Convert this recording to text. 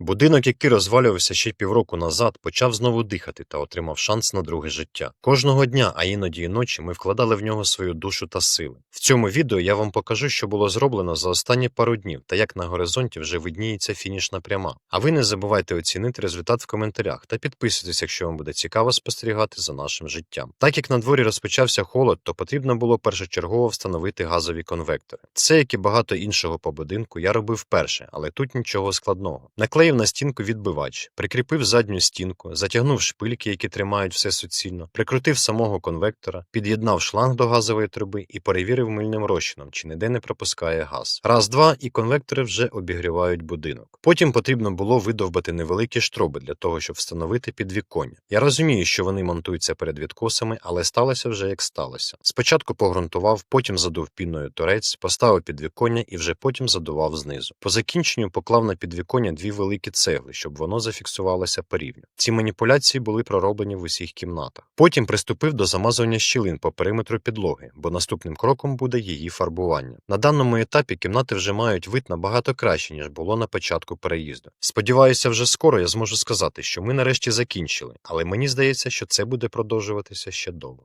Будинок, який розвалювався ще півроку назад, почав знову дихати та отримав шанс на друге життя. Кожного дня, а іноді і ночі, ми вкладали в нього свою душу та сили. В цьому відео я вам покажу, що було зроблено за останні пару днів та як на горизонті вже видніється фінішна пряма. А ви не забувайте оцінити результат в коментарях та підписуйтесь, якщо вам буде цікаво спостерігати за нашим життям. Так як на дворі розпочався холод, то потрібно було першочергово встановити газові конвектори. Це, як і багато іншого по будинку, я робив вперше, але тут нічого складного. Наклеїв на стінку відбивач, прикріпив задню стінку, затягнув шпильки, які тримають все суцільно, прикрутив самого конвектора, під'єднав шланг до газової труби і перевірив мильним розчином, чи ніде не пропускає газ. Раз, два, і конвектори вже обігрівають будинок. Потім потрібно було видовбати невеликі штроби для того, щоб встановити підвіконня. Я розумію, що вони монтуються перед відкосами, але сталося вже як сталося. Спочатку погрунтував, потім задув піною торець, поставив підвіконня і вже потім задував знизу. По закінченню поклав на підвіконня дві великі цегли, щоб воно зафіксувалося по рівню. Ці маніпуляції були пророблені в усіх кімнатах. Потім приступив до замазування щілин по периметру підлоги, бо наступним кроком буде її фарбування. На даному етапі кімнати вже мають вид набагато краще, ніж було на початку переїзду. Сподіваюся, вже скоро я зможу сказати, що ми нарешті закінчили, але мені здається, що це буде продовжуватися ще довго.